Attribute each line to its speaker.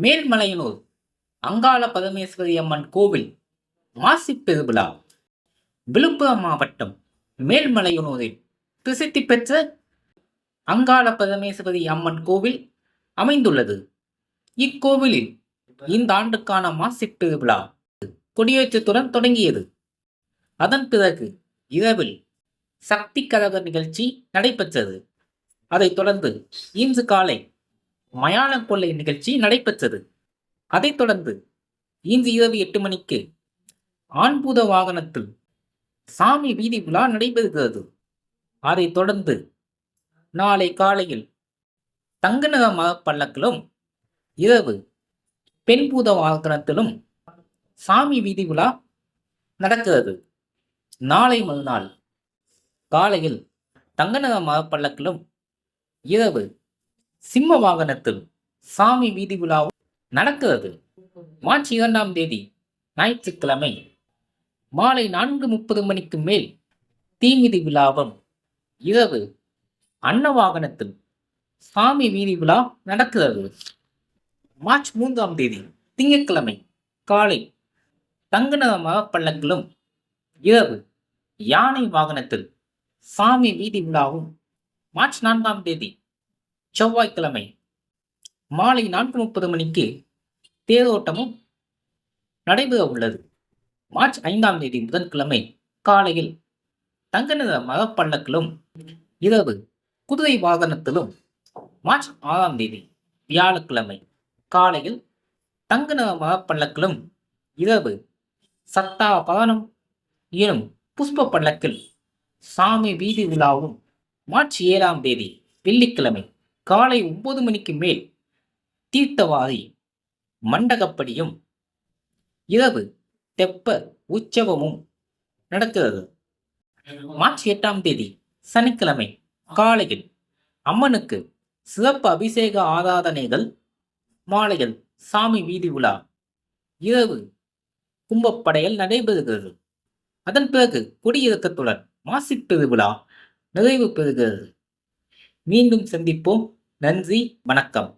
Speaker 1: மேல்மலையனூர் அங்காள பரமேஸ்வரி அம்மன் கோவில் மாசிப் பெருவிழா. விழுப்புரம் மாவட்டம் மேல்மலையனூரில் பிரசித்தி பெற்ற அங்காள பரமேஸ்வரி அம்மன் கோவில் அமைந்துள்ளது. இக்கோவிலில் இந்த ஆண்டுக்கான மாசிப் பெருவிழா கொடியேற்றத்துடன் தொடங்கியது. அதன் பிறகு இரவில் சக்தி கரக நிகழ்ச்சி நடைபெற்றது. அதைத் தொடர்ந்து இன்று காலை மயானம் கொள்ளை நிகழ்ச்சி நடைபெற்றது. அதைத் தொடர்ந்து இன்று இரவு எட்டு மணிக்கு ஆண்பூத வாகனத்தில் சாமி வீதி விழா நடைபெறுகிறது. அதைத் தொடர்ந்து நாளை காலையில் தங்கநக பல்லக்கிலும் இரவு பெண்பூத வாகனத்திலும் சாமி வீதி விழா நடக்கிறது. நாளை மறுநாள் காலையில் தங்கநக பல்லக்கிலும் இரவு சிம்ம வாகனத்தில் சாமி வீதி விழாவும் நடக்கிறது. மார்ச் இரண்டாம் தேதி ஞாயிற்றுக்கிழமை மாலை நான்கு முப்பது மணிக்கு மேல் தீமிதி விழாவும் இரவு அன்ன வாகனத்தில் சாமி வீதி விழா நடக்கிறது. மார்ச் மூன்றாம் தேதி திங்கட்கிழமை காலை தங்கநக பல்லக்கிலும் இரவு யானை வாகனத்தில் சாமி வீதி விழாவும் மார்ச் நான்காம் தேதி செவ்வாய்க்கிழமை மாலை நான்கு முப்பது மணிக்கு தேரோட்டமும் நடைபெற உள்ளது. மார்ச் ஐந்தாம் தேதி புதன்கிழமை காலையில் தங்கநிற மரப்பல்லக்கிலும் இரவு குதிரை வாகனத்திலும் மார்ச் ஆறாம் தேதி வியாழக்கிழமை காலையில் தங்கநிற மரப்பல்லக்கிலும் இரவு சத்தா பவனம் எனும் புஷ்ப பல்லக்கில் சாமி வீதி விழாவும் மார்ச் ஏழாம் தேதி வெள்ளிக்கிழமை காலை ஒன்பது மணிக்கு மேல் தீர்த்தவாரி மண்டகப்படியும் இரவு தெப்ப உற்சவமும் நடக்கிறது. மார்ச் எட்டாம் தேதி சனிக்கிழமை காலையில் அம்மனுக்கு சிறப்பு அபிஷேக ஆராதனைகள் மாலையில் சாமி வீதி விழா இரவு கும்பப்படையில் நடைபெறுகிறது. அதன் பிறகு கொடியிறக்கத்துடன் மாசிப் பெருவிழா நிறைவு பெறுகிறது. மீண்டும் சந்திப்போம். நன்றி வணக்கம்.